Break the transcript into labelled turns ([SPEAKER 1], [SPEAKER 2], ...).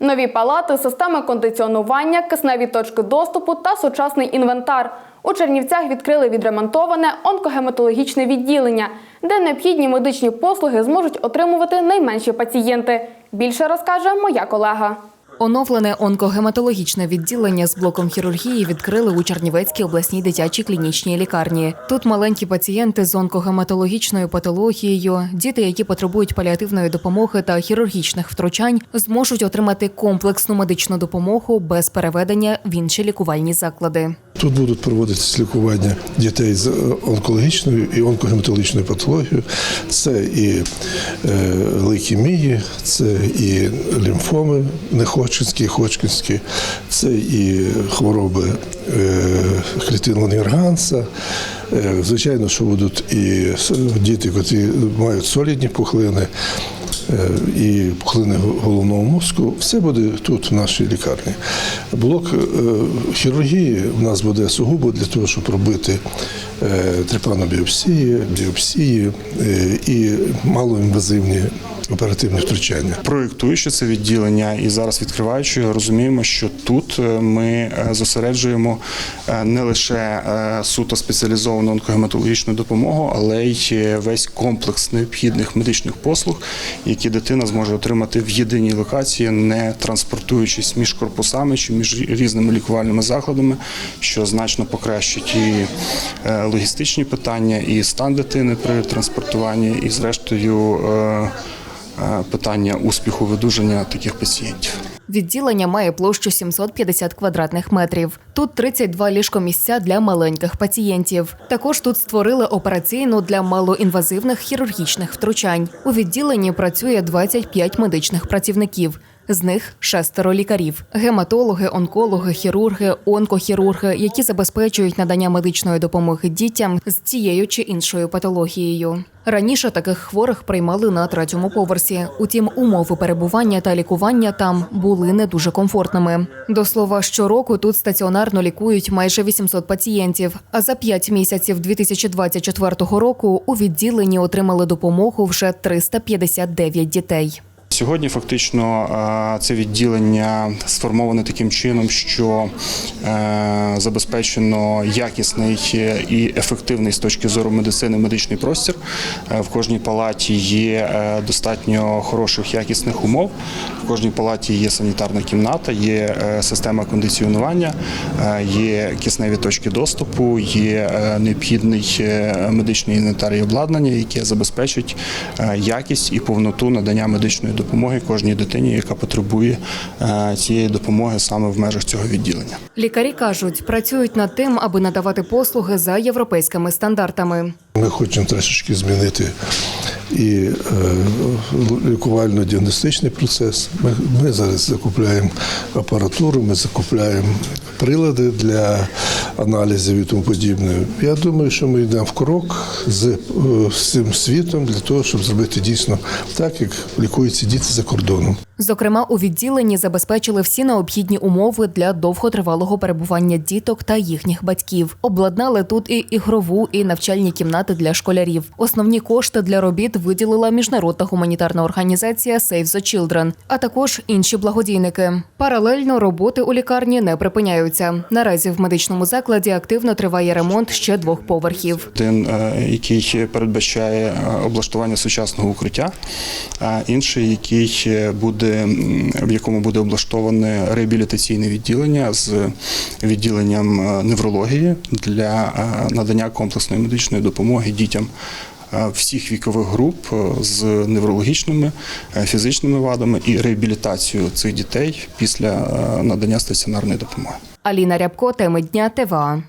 [SPEAKER 1] Нові палати, системи кондиціонування, кисневі точки доступу та сучасний інвентар. У Чернівцях відкрили відремонтоване онкогематологічне відділення, де необхідні медичні послуги зможуть отримувати найменші пацієнти. Більше розкаже моя колега.
[SPEAKER 2] Оновлене онкогематологічне відділення з блоком хірургії відкрили у Чернівецькій обласній дитячій клінічній лікарні. Тут маленькі пацієнти з онкогематологічною патологією, діти, які потребують паліативної допомоги та хірургічних втручань, зможуть отримати комплексну медичну допомогу без переведення в інші лікувальні заклади.
[SPEAKER 3] Тут будуть проводитися лікування дітей з е, онкологічною і онкогематологічною патологією. Це і е, лейкемії, це і лімфоми неходжкінські, ходжкінські, це і хвороби е, клітин Лангерганса. Е, Звичайно, що будуть і діти, які мають солідні пухлини. Е, І пухлини головного мозку, все буде тут, в нашій лікарні. Блок е, хірургії в нас буде сугубо для того, щоб робити е, трепанобіопсії, біопсії і малоінвазивні оперативні втручання.
[SPEAKER 4] Проєктуючи це відділення і зараз відкриваючи розуміємо, що тут е, ми е, зосереджуємо е, не лише суто спеціалізовану онкогематологічну допомогу, але й весь комплекс необхідних медичних послуг, які дитина зможе отримати в єдиній локації, не транспортуючись між корпусами чи між різними лікувальними закладами, що значно покращить і логістичні питання, і стан дитини при транспортуванні, і зрештою. Питання успіху видуження таких пацієнтів.
[SPEAKER 2] Відділення має площу 750 квадратних метрів. Тут 32 ліжкомісця для маленьких пацієнтів. Також тут створили операційну для малоінвазивних хірургічних втручань. У відділенні працює 25 медичних працівників. З них шестеро лікарів: гематологи, онкологи, хірурги, онкохірурги, які забезпечують надання медичної допомоги дітям з цією чи іншою патологією. Раніше таких хворих приймали на третьому поверсі. Утім, умови перебування та лікування там були не дуже комфортними. До слова, щороку тут стаціонарно лікують майже 800 пацієнтів. А за 5 місяців 2024 року у відділенні отримали допомогу вже 359 дітей.
[SPEAKER 4] Сьогодні фактично е, це відділення сформоване таким чином, що е, забезпечено якісний і ефективний з точки зору медицини медичний простір. Е, В кожній палаті є достатньо хороших якісних умов. В кожній палаті є санітарна кімната, є система кондиціонування, є кисневі точки доступу, є необхідний медичний інвентар і обладнання, яке забезпечить якість і повноту надання медичної допомоги кожній дитині, яка потребує е, цієї допомоги саме в межах цього відділення.
[SPEAKER 2] Лікарі кажуть, працюють над тим, аби надавати послуги за європейськими стандартами.
[SPEAKER 3] Ми хочемо трошечки змінити і е, лікувально-діагностичний процес. Ми, ми зараз закупляємо апаратуру, ми закупляємо прилади для аналізів і тому подібне. Я думаю, що ми йдемо в крок з з всім світом для того, щоб зробити дійсно так, як лікуються діти за кордоном.
[SPEAKER 2] Зокрема, у відділенні забезпечили всі необхідні умови для довготривалого перебування діток та їхніх батьків. Обладнали тут і ігрову, і навчальні кімнати для школярів. Основні кошти для робіт виділила міжнародна гуманітарна організація Save the Children, а також інші благодійники. Паралельно роботи у лікарні не припиняються. Наразі в медичному закладі активно триває ремонт ще двох поверхів.
[SPEAKER 4] Один, е, який передбачає е, облаштування сучасного укриття, а інший, який е, буде в якому буде облаштоване реабілітаційне відділення з відділенням е, неврології для е, надання комплексної медичної допомоги дітям. е, Всіх вікових груп з неврологічними фізичними вадами і реабілітацію цих дітей після надання стаціонарної допомоги.
[SPEAKER 2] Аліна Рябко, теми дня ТВА.